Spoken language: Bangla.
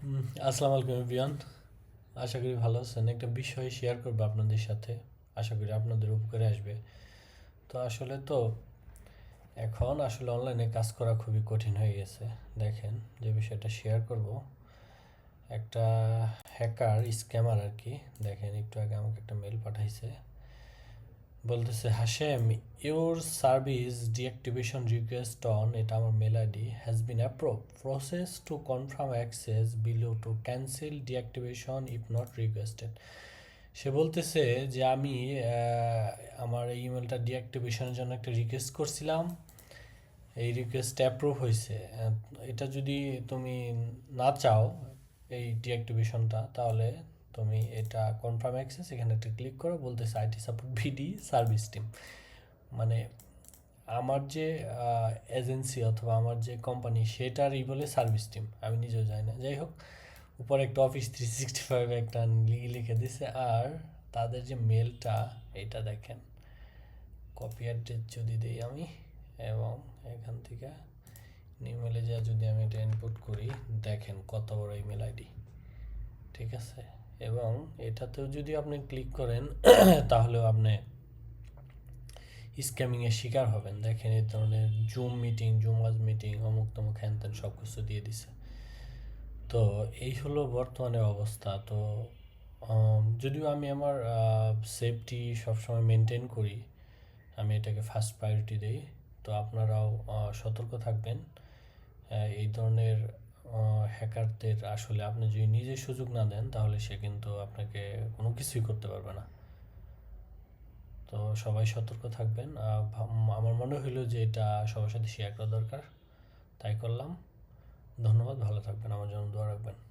আসসালামু আলাইকুম, এভরিওয়ান। আশা করি ভালো আছেন। একটা বিষয় শেয়ার করব আপনাদের সাথে। আশা করি আপনাদের উপকারে আসবে। তো আসলে তো এখন আসলে অনলাইনে কাজ করা খুবই কঠিন হয়ে গেছে। দেখেন, যে বিষয়টা শেয়ার করব। একটা হ্যাকার স্ক্যামার আর কি দেখেন, একটু আগে আমাকে একটা মেল পাঠাইছে। বলতেছে Hashem your service deactivation request on এটা আমার mail ID been approve process to confirm access below to cancel deactivation if not requested সে বলতেছে যে আমি আমার এই ইমেলটা ডিঅ্যাক্টিভেশনের জন্য একটা রিকোয়েস্ট করছিলাম। এই রিকোয়েস্ট অ্যাপ্রুভ হয়েছে। এটা যদি তুমি না চাও এই ডিঅ্যাক্টিভেশনটা তাহলে তুমি এটা কনফার্ম অ্যাক্সেস এখানে একটা ক্লিক করো, বলতেছে IT support VD service team মানে আমার যে এজেন্সি অথবা আমার যে কোম্পানি সেটারই বলে সার্ভিস টিম আমি নিজেও জানি না। যাই হোক, উপরে একটা অফিস থ্রি সিক্সটি ফাইভ একটা লিখে দিছে। আর তাদের যে মেলটা এটা দেখেন কপি অ্যাড্রেস যদি দিই আমি, এবং এখান থেকে ইমেলে যা যদি আমি এটা ইনপুট করি, দেখেন কত বড় ইমেল আইডি ঠিক আছে? এবং এটাতেও যদি আপনি ক্লিক করেন, তাহলেও আপনি স্ক্যামিংয়ের শিকার হবেন। দেখেন এই ধরনের জুম মিটিং, জুমাজ মিটিং, অমুক তমুক হ্যান ত্যান সব কিছু দিয়ে দিছে। তো এই হলো বর্তমানে অবস্থা। তো যদিও আমি আমার সেফটি সবসময় মেনটেন করি, আমি এটাকে ফার্স্ট প্রায়োরিটি দিই। তো আপনারাও সতর্ক থাকবেন। এই ধরনের হ্যাকারদের আসলে আপনি যদি নিজে সুযোগ না দেন, তাহলে সে কিন্তু আপনাকে কোনো কিছুই করতে পারবে না। তো সবাই সতর্ক থাকবেন। আমার মনে হলো যে এটা সবার সাথে শেয়ার করা দরকার। তাই করলাম। ধন্যবাদ, ভালো থাকবেন, আমার জন্য